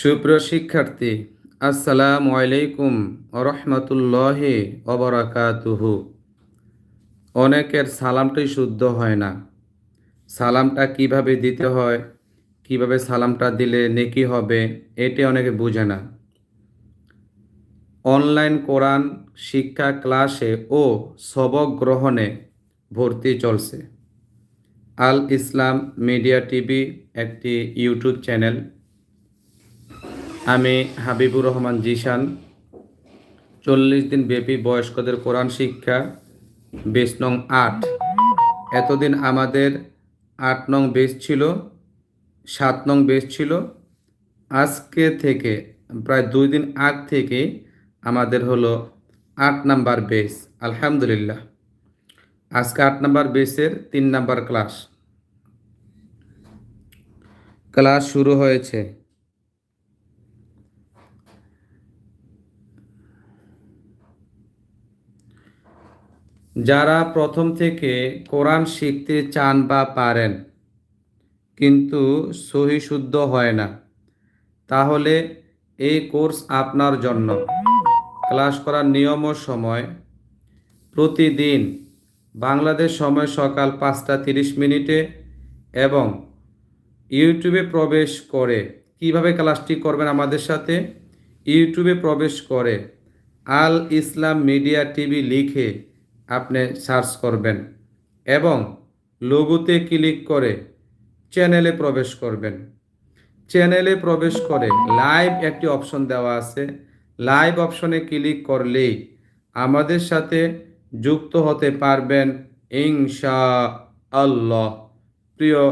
সুপ্রিয় শিক্ষার্থী, আসসালামু আলাইকুম রহমতুল্লাহ অবরাকাতুহু অনেকের সালামটাই শুদ্ধ হয় না। সালামটা কীভাবে দিতে হয়, কীভাবে সালামটা দিলে নেকি হবে, এটি অনেকে বুঝে না। অনলাইন কোরআন শিক্ষা ক্লাসে ও সবক গ্রহণে ভর্তি চলছে। আল ইসলাম মিডিয়া টিভি একটি ইউটিউব চ্যানেল। আমি হাবিবুর রহমান জিশান। চল্লিশ দিন ব্যাপী বয়স্কদের কোরআন শিক্ষা, বেশ নং আট। এতদিন আমাদের আট নং বেস ছিল, সাত নং বেস ছিল। আজকে থেকে, প্রায় দুই দিন আগ থেকে আমাদের হলো আট নাম্বার বেস আলহামদুলিল্লাহ। আজকে আট নাম্বার বেসের তিন নাম্বার ক্লাস। ক্লাস শুরু হয়েছে। যারা প্রথম থেকে কোরআন শিখতে চান বা পারেন, কিন্তু সহি শুদ্ধ হয় না, তাহলে এই কোর্স আপনার জন্য। ক্লাস করার নিয়ম ও সময়, প্রতিদিন বাংলাদেশ সময় সকাল পাঁচটা তিরিশ মিনিটে এবং ইউটিউবে প্রবেশ করে কীভাবে ক্লাসটি করবেন আমাদের সাথে? ইউটিউবে প্রবেশ করে আল ইসলাম মিডিয়া টিভি লিখে আপনি সার্চ করবেন এবং লোগোতে ক্লিক করে চ্যানেলে প্রবেশ করবেন। চ্যানেলে প্রবেশ করে লাইভ একটি অপশন দেওয়া আছে। লাইভ অপশনে ক্লিক করলেই আমাদের সাথে যুক্ত হতে পারবেন ইনশা আল্লাহ প্রিয়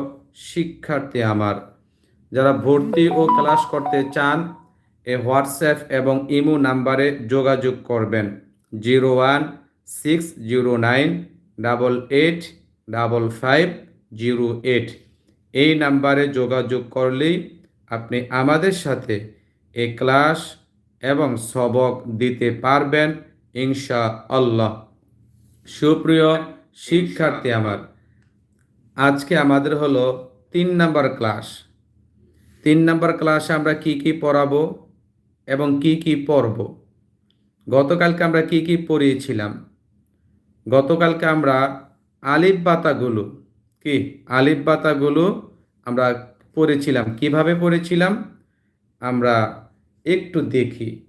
শিক্ষার্থী আমার, যারা ভর্তি ও ক্লাস করতে চান এ হোয়াটসঅ্যাপ এবং ইমো নাম্বারে যোগাযোগ করবেন। Zero one six zero nine double eight double five zero eight এই নাম্বারে যোগাযোগ করলেই আপনি আমাদের সাথে এ ক্লাস এবং সবক দিতে পারবেন ইনশা আল্লাহ সুপ্রিয় শিক্ষার্থী আমার, আজকে আমাদের হলো তিন নাম্বার ক্লাস। তিন নাম্বার ক্লাসে আমরা কি কি পড়াবো এবং কি কি পড়ব? গতকালকে আমরা কি কি পড়িয়েছিলাম? গতকালকে আমরা আলিফ বাতাগুলো, কি? আলিফ বাতাগুলো আমরা পড়েছিলাম। কীভাবে পড়েছিলাম? আমরা একটু দেখি।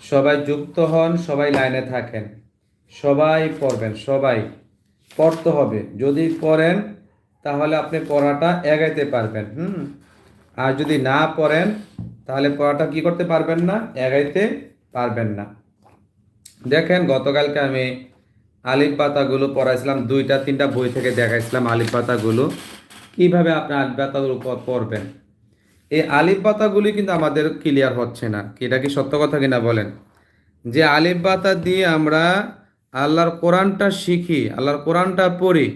সবাই যুক্ত হন, সবাই লাইনে থাকেন। সবাই পড়বেন, সবাই পড়তে হবে। যদি পড়েন, তাহলে আপনি পড়াটা এগাইতে পারবেন, হুম? আর যদি না পড়েন তাহলে পড়াটা কি করতে পারবেন না? এগাইতে পারবেন না। দেখেন, গতকালকে আমি আলিফ পাতাগুলো পড়াইছিলাম, দুইটা, তিনটা বই থেকে দেখাইছিলাম আলিফ পাতাগুলো। কীভাবে আপনি আলিফ পাতাগুলো পড়বেন? এই আলিফ পাতাগুলি কিন্তু আমাদের ক্লিয়ার হচ্ছে না। এটা কি সত্য কথা কিনা বলেন? যে আলিফ পাতা দিয়ে আমরা আল্লাহর কোরআনটা শিখি, আল্লাহর কোরআনটা পড়ি,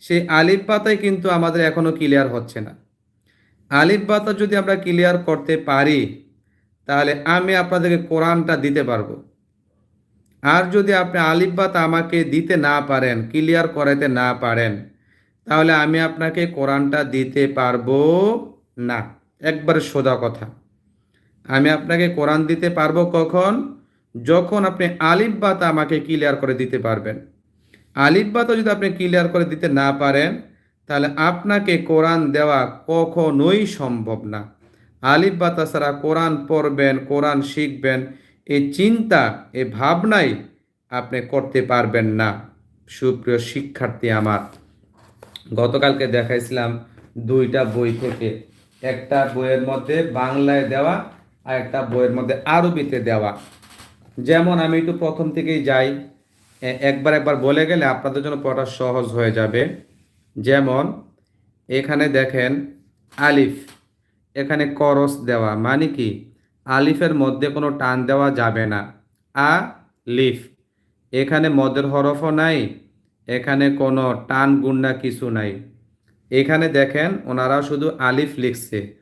সেই আলিফ পাতায় কিন্তু আমাদের এখনও ক্লিয়ার হচ্ছে না। আলিফ পাতা যদি আমরা ক্লিয়ার করতে পারি, তাহলে আমি আপনাদেরকে কোরআনটা দিতে পারব। আর যদি আপনি আলিফ বাত আমাকে দিতে না পারেন ক্লিয়ার করাতে না পারেন, তাহলে আমি আপনাকে কোরআনটা দিতে পারব না। একবারে সোজা কথা। আমি আপনাকে কোরআন দিতে পারব কখন? যখন আপনি আলিফ বাত আমাকে ক্লিয়ার করে দিতে পারবেন। আলিফ বাতও যদি আপনি ক্লিয়ার করে দিতে না পারেন তাহলে আপনাকে কোরআন দেওয়া কখনোই সম্ভব না। আলিফ বাতা ছাড়া কোরআন পড়বেন, কোরআন শিখবেন এই চিন্তা এই ভাবনাই আপনি করতে পারবেন না। সুপ্রিয় শিক্ষার্থী আমার, গতকালকে দেখাইছিলাম দুইটা বই থেকে। একটা বইয়ের মধ্যে বাংলায় দেওয়া আর একটা বইয়ের মধ্যে আরবিতে দেওয়া। যেমন আমি একটু প্রথম থেকেই যাই একবার একবার বলে গেলে আপনাদের জন্য পড়া সহজ হয়ে যাবে। যেমন, এখানে দেখেন আলিফ। এখানে করস দেওয়া মানে কি? আলিফের মধ্যে কোনো টান দেওয়া যাবে না। আ, লিফ। এখানে মদের হরফও নাই, এখানে কোনো টান গুন্ডা কিছু নাই। এখানে দেখেন ওনারা শুধু আলিফ লিখছে।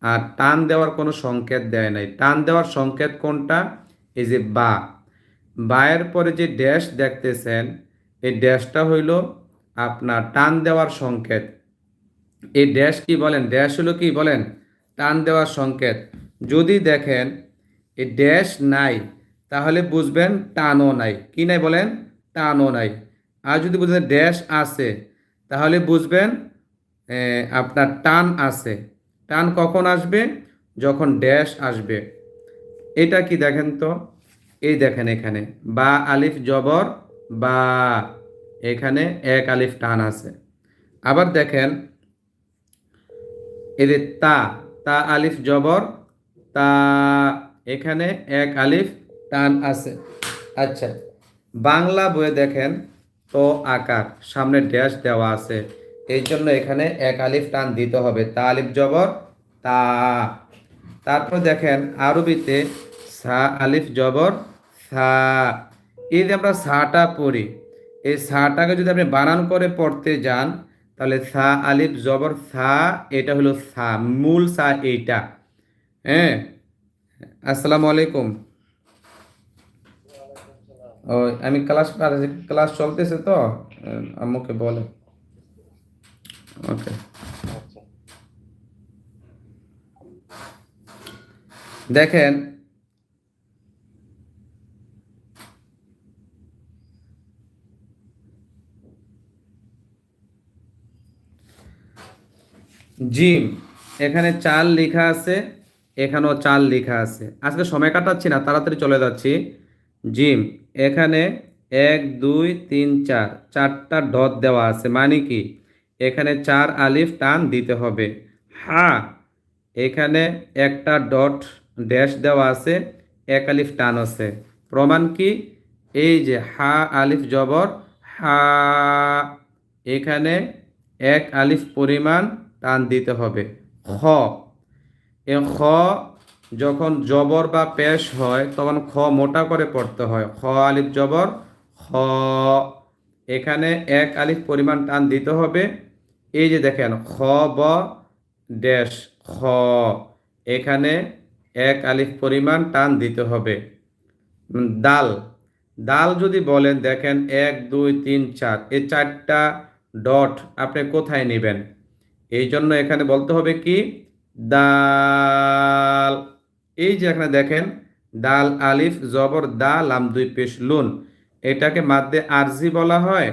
আর টান দেওয়ার কোনো সংকেত দেয় নাই। টান দেওয়ার সংকেত কোনটা? এই যে বা। বায়ের পরে যে ড্যাশ দেখতেছেন, এই ড্যাশটা হইল আপনার টান দেওয়ার সংকেত। এই ড্যাশ কি বলেন? ড্যাশ হলো কি বলেন? টান দেওয়ার সংকেত। যদি দেখেন এই ড্যাশ নাই, তাহলে বুঝবেন টানও নাই। কি নাই বলেন? টানও নাই। আর যদি বুঝবেন ড্যাশ আছে, তাহলে বুঝবেন আপনার টান আছে। টান কখন আসবে? যখন ড্যাশ আসবে। এটা কি দেখেন তো? এই দেখেন এখানে। বা আলিফ জবর বা। এখানে এক আলিফ টান আছে। আবার দেখেন এদের তা তা আলিফ জবর, তা এখানে এক আলিফ টান আছে। আচ্ছা বাংলা বইয়ে দেখেন, তো আকার, সামনে ড্যাশ দেওয়া আছে। এই জন্য এখানে এক আলিফ টান দিতে হবে। তা আলিফ জবর, তা। তারপর দেখেন, আরবিতে সা আলিফ জবর, সা। এই যে আমরা সাটা পড়ি এই সাটাকে যদি আপনি বানান করে পড়তে যান, তাহলে সা আলিফ জবর সা, এটা হলো সা, মূল সা এইটা। হ্যাঁ? আসসালামু আলাইকুম। ও, আমি ক্লাস ক্লাস চলতেছে তো? আম্মুকে বলে। ওকে। দেখেন জিম, এখানে চাল লেখা আছে, এখানেও চাল লেখা আছে। আজকে সময় কাটাচ্ছি না, তাড়াতাড়ি চলে যাচ্ছি। জিম, এখানে এক, দুই, তিন, চার, চারটা ডট দেওয়া আছে। মানে কি? এখানে চার আলিফ টান দিতে হবে। হা, এখানে একটা ডট ড্যাশ দেওয়া আছে, এক আলিফ টান আছে। প্রমাণ কি? এই যে হা, আলিফ জবর, হা, এখানে এক আলিফ পরিমাণ টান দিতে হবে। খ। এ খ যখন জবর বা পেশ হয়, তখন খ মোটা করে পড়তে হয়। খ আলিফ জবর, খ। এখানে এক আলিফ পরিমাণ টান দিতে হবে। এই যে দেখেন, খ, ব, ড্যাশ, খ। এখানে এক আলিফ পরিমাণ টান দিতে হবে। দাল। দাল যদি বলেন, দেখেন, এক, দুই, তিন, চার, এই চারটা ডট আপনি কোথায় নেবেন? এই জন্য এখানে বলতে হবে কি? দাল। এই যে এখানে দেখেন, দাল, আলিফ, জবর, দা, লাম, দুই, পেশ, লুন। এটাকে মাদ্দে আরজি বলা হয়।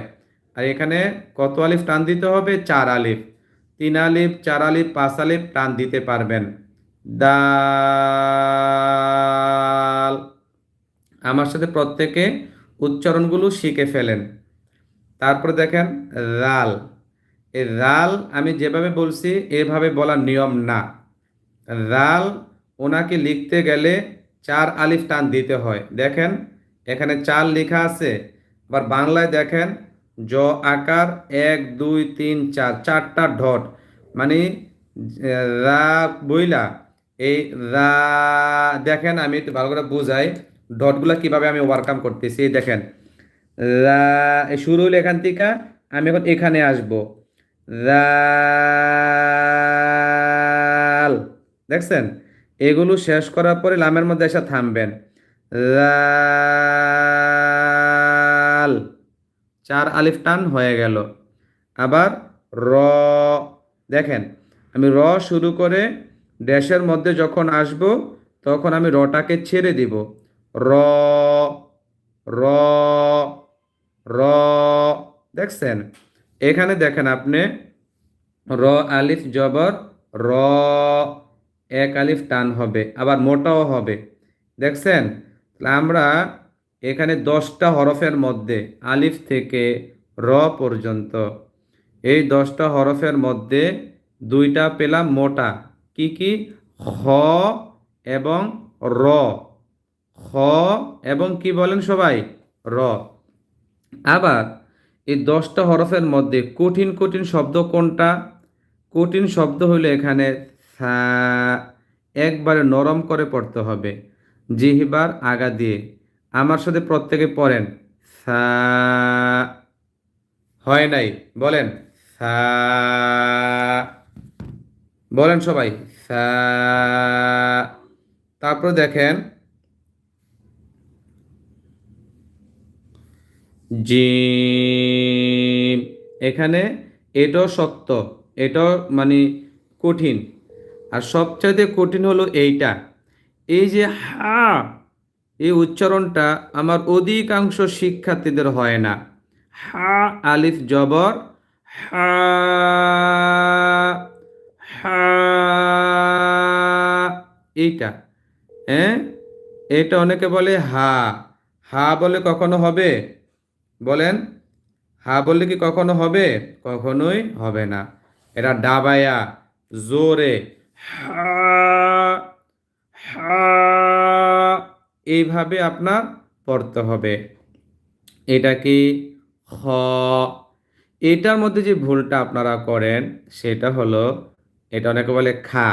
আর এখানে কত আলিফ টান দিতে হবে? চার আলিফ। তিন আলিফ, চার আলিফ, পাঁচ আলিফ টান দিতে পারবেন। দাল। আমার সাথে প্রত্যেকে উচ্চারণগুলো শিখে ফেলেন। তারপরে দেখেন, রাল। রাল আমি যেভাবে বলছি, এভাবে বলার নিয়ম না। রাল ওনাকে লিখতে গেলে চার আলিফ টান দিতে হয়। দেখেন, এখানে চার লেখা আছে। আবার বাংলায় দেখেন, জ আকার এক, দুই, তিন, চার, চারটা ঢট মানে রা বইলা, এই রা, দেখেন, আমি একটু ভালো করে বুঝাই, ডটগুলা কীভাবে আমি ওভারকাম করতেছি দেখেন। রা শুরু হলো এখান থেকে, আমি এখন এখানে আসব। রাল। দেখছেন? এগুলো শেষ করার পরে লামের মধ্যে এসে থামবেন। রাল। চার আলিফ টান হয়ে গেল। আবার র। দেখেন, আমি র শুরু করে ড্যাশের মধ্যে যখন আসব, তখন আমি রটাকে ছেড়ে দিব। র। র। দেখছেন? এখানে দেখেন আপনি, র আলিফ জবর, র, এক আলিফ টান হবে, আবার মোটাও হবে। দেখছেন? আমরা এখানে দশটা হরফের মধ্যে আলিফ থেকে র পর্যন্ত, এই দশটা হরফের মধ্যে দুইটা পেলাম মোটা। কি কি? হ এবং র। খ এবং কি বলেন সবাই? র। আবার এই দশটা হরফের মধ্যে কঠিন কঠিন শব্দ কোনটা? কঠিন শব্দ হইলে এখানে একবারে নরম করে পড়তে হবে। জিহিবার আগা দিয়ে। আমার সাথে প্রত্যেকে পড়েন। হয় নাই। বলেন। বলেন সবাই। তারপর দেখেন জিম। এখানে এটাও সত্য এটাও মানে কঠিন। আর সবচাইতে কঠিন হলো এইটা। এই যে হা, এই উচ্চারণটা আমার অধিকাংশ শিক্ষার্থীদের হয় না। হা, আলিফ, জবর, হা হা, এইটা। হ্যাঁ? এটা অনেকে বলে হা হা বলে কখনো হবে? বলেন, হা বললে কি কখনো হবে? কখনোই হবে না। এটা ডাবায়া, জোরে এইভাবে আপনার পড়তে হবে। এটা কি হ এটার মধ্যে যে ভুলটা আপনারা করেন, সেটা হলো, এটা অনেকে বলে খা।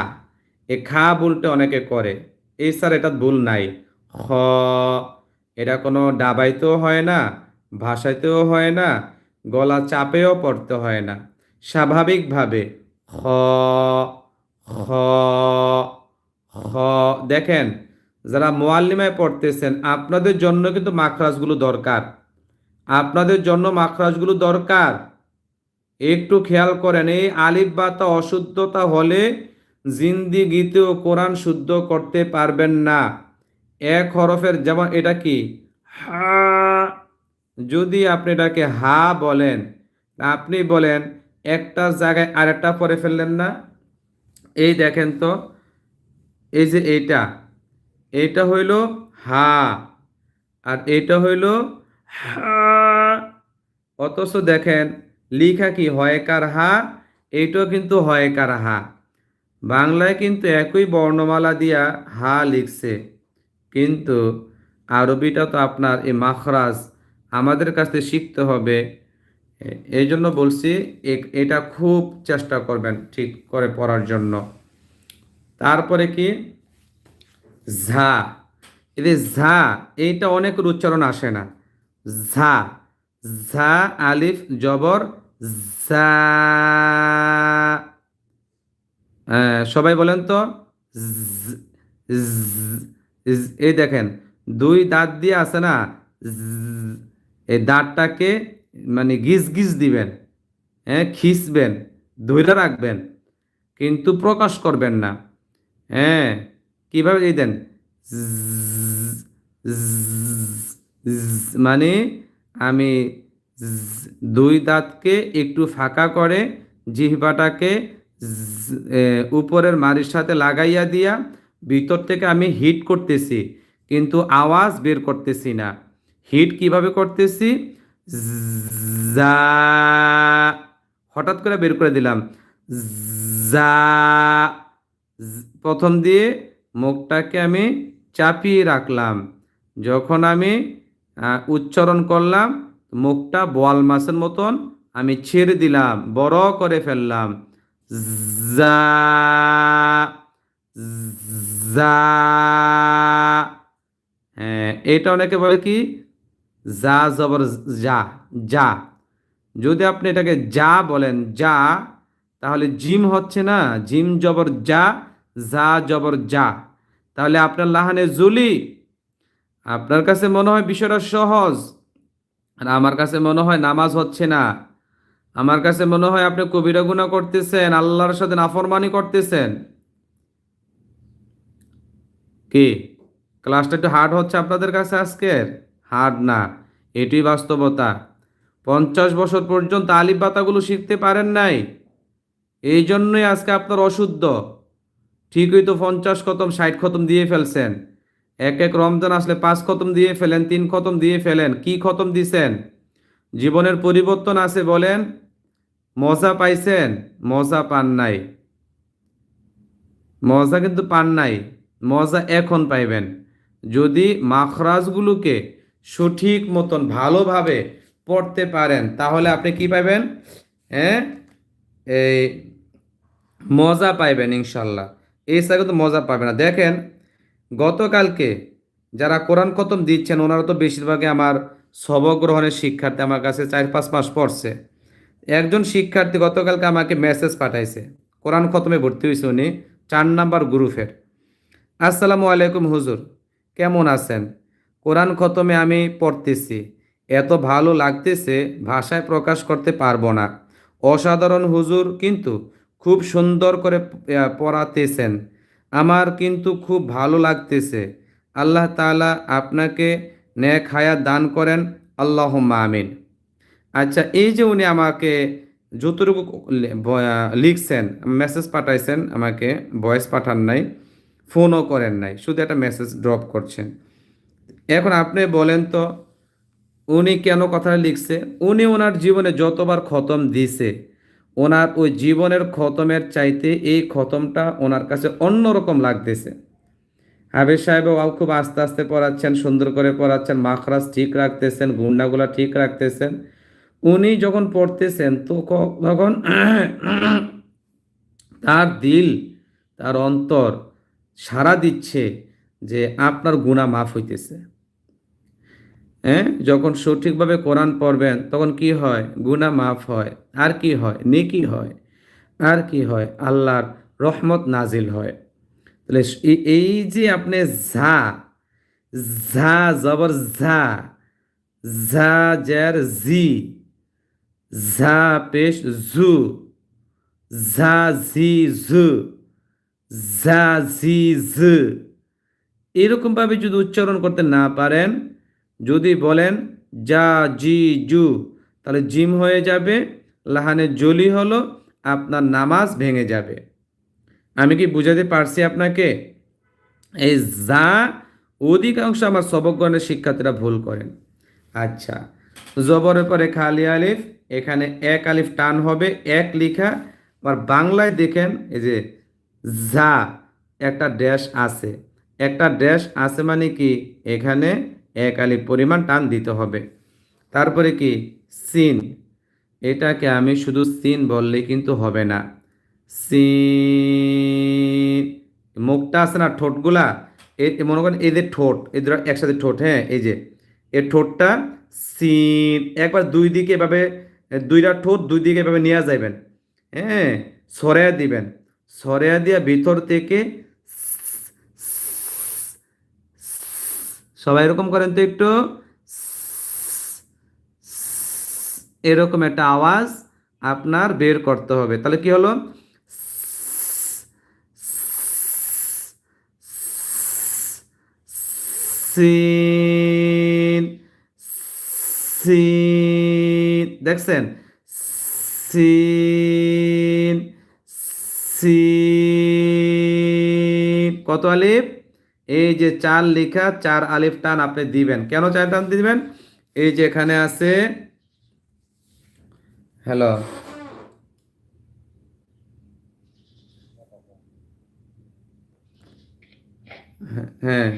এ খা ভুলটা অনেকে করে। এই স্যার এটা ভুল নাই। হ এটা কোনো ডাবাইতেও হয় না। ভাষাইতেও হয় না, গলা চাপেও পড়তে হয় না। স্বাভাবিকভাবে হ হ হ দেখেন, যারা মোয়াল্লিমায় পড়তেছেন, আপনাদের জন্য কিন্তু মাখরাজগুলো দরকার। আপনাদের জন্য মাখরাজগুলো দরকার। একটু খেয়াল করেন, এই আলিফ বাতা অশুদ্ধতা হলে জিন্দিগিতেও কোরআন শুদ্ধ করতে পারবেন না। এক হরফের যেমন এটা কি? হা যদি আপনি এটাকে হা বলেন আপনি বলেন, একটা জায়গায় আরেকটা পরে ফেললেন না? এই দেখেন তো, এই যে এইটা এইটা হইল হা, আর এইটা হইল হা। অথচ দেখেন, লিখা কি, হয়কার হা, এইটাও কিন্তু হয়কার হা। বাংলায় কিন্তু একই বর্ণমালা দিয়া হা লিখছে। কিন্তু আরবিটা তো আপনার এই মাখরাজ আমাদের কাছে শিখতে হবে। এই জন্য বলছি এটা খুব চেষ্টা করবেন ঠিক করে পড়ার জন্য। তারপরে কি? ঝা। এই ঝা এইটা অনেকের উচ্চারণ আসে না। ঝা। ঝা আলিফ জবর ঝা। হ্যাঁ, সবাই বলেন তো? এই দেখেন দুই দাঁত দিয়ে আছে না? এই দাঁতটাকে মানে গিজ গিজ দিবেন হ্যাঁ খিসবেন ধৈর্য রাখবেন, কিন্তু প্রকাশ করবেন না। হ্যাঁ কীভাবে এই দেন? মানে আমি দুই দাঁতকে একটু ফাঁকা করে জিহ্বাটাকে উপরের মারির সাথে লাগাইয়া দিয়া ভিতর থেকে আমি হিট করতেছি, কিন্তু আওয়াজ বের করতেছি না। হিট কীভাবে করতেছি? যা, হঠাৎ করে বের করে দিলাম। যা, প্রথম দিয়ে মুখটাকে আমি চাপিয়ে রাখলাম। যখন আমি উচ্চারণ করলাম, মুখটা বোয়াল মাছের মতন আমি ছেড়ে দিলাম, বড় করে ফেললাম। যা যা হ্যাঁ এটা অনেকে বলে কি? যা জবর যা যা। যদি আপনি এটাকে যা বলেন, যা, তাহলে জিম হচ্ছে না। জিম জবর যা যা জবর যা। তাহলে আপনার লাহানে জুলি। আপনার কাছে মনে হয় বিষয়টা সহজ। আর আমার কাছে মনে হয় নামাজ হচ্ছে না। আমার কাছে মনে হয় আপনি কবিরা গুণা করতেছেন, আল্লাহর সাথে নাফরমানি করতেছেন। কি? ক্লাসটা একটু হার্ড হচ্ছে আপনাদের কাছে আজকের? হার্ড না এটি বাস্তবতা। পঞ্চাশ বছর পর্যন্ত আলিফ বাতাগুলো শিখতে পারেন নাই। এই জন্যই আজকে আপনার অশুদ্ধ। ঠিকই তো পঞ্চাশ খতম, ষাট খতম দিয়ে ফেলছেন। এক এক রমজান আসলে পাঁচ খতম দিয়ে ফেলেন, তিন খতম দিয়ে ফেলেন, কি খতম দিছেন? জীবনের পরিবর্তন আছে বলেন, মজা পাইছেন, মজা পান নাই। মজা কিন্তু পান নাই, মজা এখন পাইবেন। যদি মাখরাজগুলোকে সঠিক মতন ভালোভাবে পড়তে পারেন, তাহলে আপনি কি পাবেন হ্যাঁ? এই মজা পাইবেন ইনশাল্লাহ। এই সাথে কিন্তু মজা পাবে না। দেখেন, গতকালকে যারা কোরআন খতম দিচ্ছেন, ওনারা তো বেশিরভাগই আমার সবক গ্রহণের শিক্ষার্থী, আমার কাছে চার পাঁচ মাস পড়ছে। একজন শিক্ষার্থী গতকালকে আমাকে মেসেজ পাঠাইছে। কোরআন খতমে ভর্তি হয়েছে উনি, চার নাম্বার গ্রুপের। আসসালামু আলাইকুম হুজুর, কেমন আছেন? কোরআন খতমে আমি পড়তেছি। এত ভালো লাগতেছে, ভাষায় প্রকাশ করতে পারব না। অসাধারণ হুজুর কিন্তু খুব সুন্দর করে পড়াতেছেন। আমার কিন্তু খুব ভালো লাগতেছে। আল্লাহ তালা আপনাকে নেক হায়াত দান করেন। আল্লাহ আমিন। আচ্ছা এই যে উনি আমাকে যতটুকু লিখছেন, মেসেজ পাঠাইছেন, আমাকে ভয়েস পাঠান নাই, ফোনও করেন নাই, শুধু একটা মেসেজ ড্রপ করছেন। এখন আপনি বলেন তো, উনি কেন কথাটা লিখছে? উনি ওনার জীবনে যতবার খতম দিছে, ওনার ওই জীবনের খতমের চাইতে এই খতমটা ওনার কাছে অন্যরকম লাগতেছে। হাবিব সাহেবও খুব আস্তে আস্তে পড়াচ্ছেন, সুন্দর করে পড়াচ্ছেন, মাখরাজ ঠিক রাখতেছেন, গুন্ডাগুলা ঠিক রাখতেছেন। উনি যখন পড়তেছেন, তো তখন তার দিল, তার অন্তর সাড়া দিচ্ছে যে আপনার গুণা মাফ হইতেছে। হ্যাঁ? যখন সঠিকভাবে কোরআন পড়বেন, তখন কি হয়? গুণা মাফ হয়। আর কি হয়? নেকি হয়। আর কি হয়? আল্লাহর রহমত নাজিল হয়। তাহলে এই- যে আপনি ঝা ঝা, জবর ঝা ঝা জের জি, ঝা, পেশ জু, ঝা, জি, জু, ঝা, জি জ এরকমভাবে যদি উচ্চারণ করতে না পারেন, যদি বলেন, যা, জি, জু তাহলে জিম হয়ে যাবে লাহানে জলি হলো, আপনার নামাজ ভেঙে যাবে। আমি কি বুঝাতে পারছি আপনাকে? এই যা অধিকাংশ আমার সবকগণের শিক্ষার্থীরা ভুল করেন। আচ্ছা জবরের পরে খালি আলিফ, এখানে এক আলিফ টান হবে, এক লিখা। আবার বাংলায় দেখেন, এই যে যা, একটা ড্যাশ আছে। একটা ড্যাশ আছে মানে কি? এখানে এক আলিফ পরিমাণ টান দিতে হবে। তারপরে কি? সিন। এটাকে আমি শুধু সিন বললে কিন্তু হবে না। সিন। মুখটা আছে না ঠোঁটগুলা? এ- এ মনে করেন এদের ঠোঁট, এই এদের একসাথে ঠোঁট হ্যাঁ এই যে। এর ঠোঁটটা সিন। একবার দুই দিকে এভাবে, দুইটা ঠোঁট দুই দিকে এভাবে নিয়ে যাবেন হ্যাঁ সরেয়া দিবেন। সরেয়া দিয়া ভিতর থেকে সবাই এরকম করেন তো একটু। এরকম একটা আওয়াজ আপনার বের করতে হবে। তাহলে কি হলো? সিন সিন, দেখছেন? সিন সিন, কত আলিফ? এই যে চার লেখা, চার আলিফ টান আপনি দিবেন। কেন চার টান দিবেন? এই যে এখানে আছে, হ্যালো। হ্যাঁ।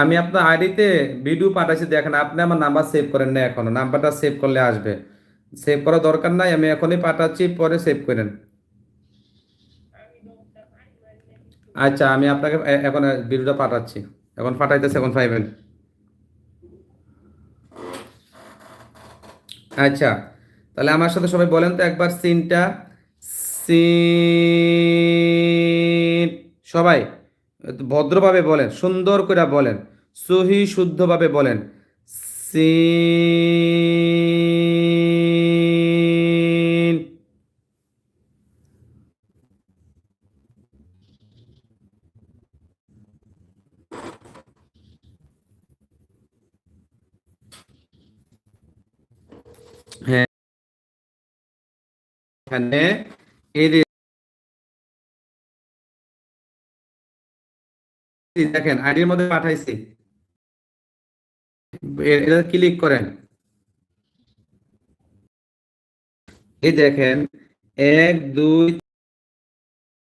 আমি আপনার আইডিতে ভিডিও পাঠাচ্ছি দেখেন আপনি আমার নাম্বার সেভ করেন না এখনও। নাম্বারটা সেভ করলে আসবে। সেভ করার দরকার নাই, আমি এখনই পাঠাচ্ছি, পরে সেভ করেন। আচ্ছা আমি আপনাকে এখন ভিডিওটা পাঠাচ্ছি। এখন পাঠাইতেছে, এখন পাইবেন। আচ্ছা তাহলে আমার সাথে সবাই বলেন তো একবার সিনটা। সিন, সবাই, ভদ্রভাবে বলেন, সুন্দর করে বলেন, সহি শুদ্ধভাবে বলেন। সিন হ্যাঁ এখানে এই দেখেন আইডির মধ্যে পাঠাইছি। এটা ক্লিক করেন। এই দেখেন, এক, দুই,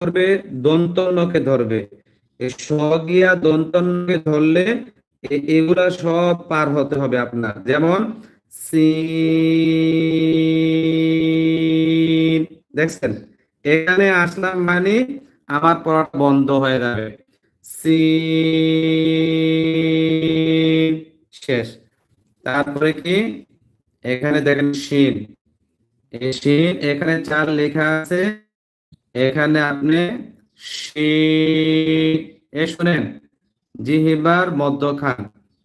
ধরবে দন্তন্নকে ধরবে। স্বগিয়া দন্তন্নকে ধরলে এগুলা সব পার হতে হবে আপনার। যেমন সিন দেখছেন? এখানে আসলাম মানে আমার পড়াটা বন্ধ হয়ে যাবে। সিন শেষ। তারপরে কি? এখানে দেখেন শিন এই শিন এখানে চার লেখা আছে। এখানে আপনি শিন এ শুনেন, জিহিবার মধ্যখান,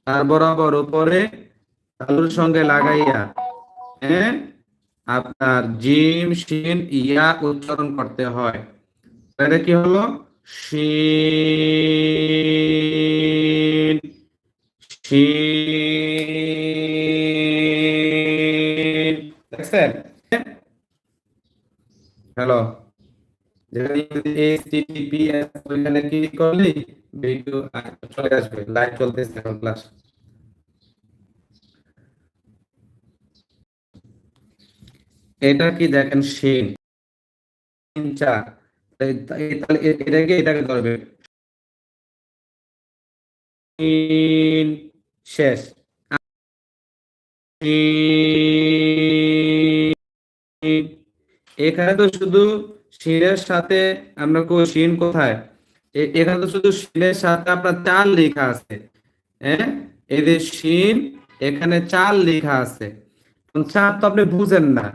তার বরাবর উপরে তালুর সঙ্গে লাগাইয়া হ্যাঁ? আপনার জিম শিন, ইয়া উচ্চারণ করতে হয়। তাহলে কি হলো? শিন শিন। দেখছেন? হ্যালো? এইচটিটিপিএস ওইখানে করলেই ভিডিও চলে আসবে। লাইভ চলতেছে এখন ক্লাস এটা কি দেখেন তাহলে এটাকে এটাকে ধরবে। শেষ। এখানে তো শুধু শিনের সাথে আমরা শিন কোথায়? এখানে তো শুধু শিনের সাথে আপনার চাল লেখা আছে। হ্যাঁ? এদের শিন এখানে চাল লেখা আছে। চাপ তো আপনি বুঝেন না।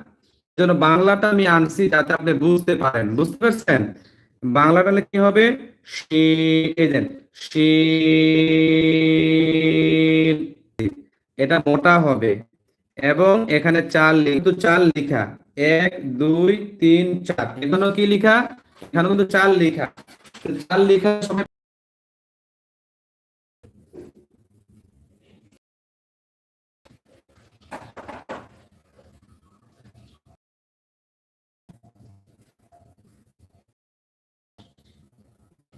জন্য বাংলাটা আমি আনছি যাতে আপনি বুঝতে পারেন। বুঝতে পারছেন? বাংলাটা কি হবে? এটা মোটা হবে এবং এখানে চার কিন্তু চার লিখা। এক, দুই, তিন, চার। এখানেও কি লিখা? এখানে কিন্তু চার লিখা। চার লিখা সময়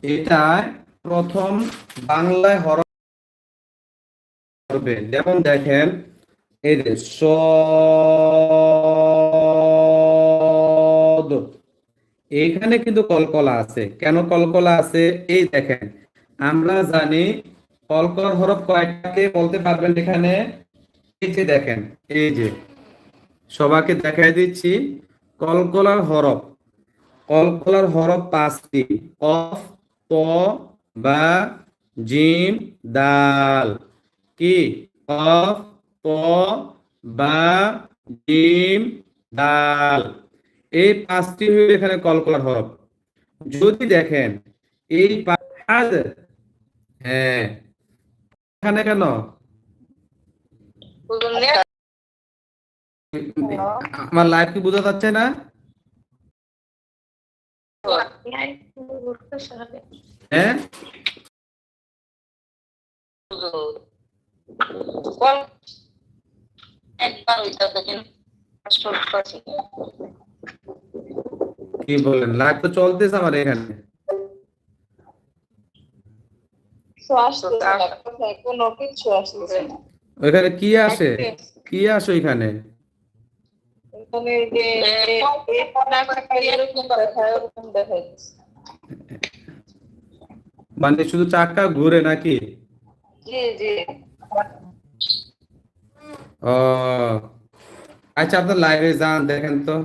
এটা প্রথম বাংলায় হরফ হবে যেমন দেখেন, এই যে সদ। এইখানে কিন্তু কলকলা আছে। কেন কলকলা আছে? এই দেখেন, আমরা জানি কলকল হরফ কয়েকটাকে বলতে পারবেন এখানে? এই যে দেখেন, এই যে সবাইকে দেখাই দিচ্ছি, কলকলার হরফ। কলকলার হরফ পাঁচটি, অফ প বা জিম দাল। কি? অফ প বা জিম দাল। এই পাঁচটি হলো এখানে কলকলার হরফ। যদি দেখেন এই পা- হ্যাঁ এখানে কেন? আমার লাইভ কি বোঝা যাচ্ছে না? হ্যাঁ কি বলেন? লাইভ তো চলতেছে আমার এখানে। কোনো কিছু আসতেছে না। ওইখানে কি আসে? কি আসে ওইখানে? এখানে যে এরকম দেখায় মানে শুধু চাকা ঘুরে নাকি? জি জি। ও আচ্ছা আপনার লাইভে যান দেখেন তো।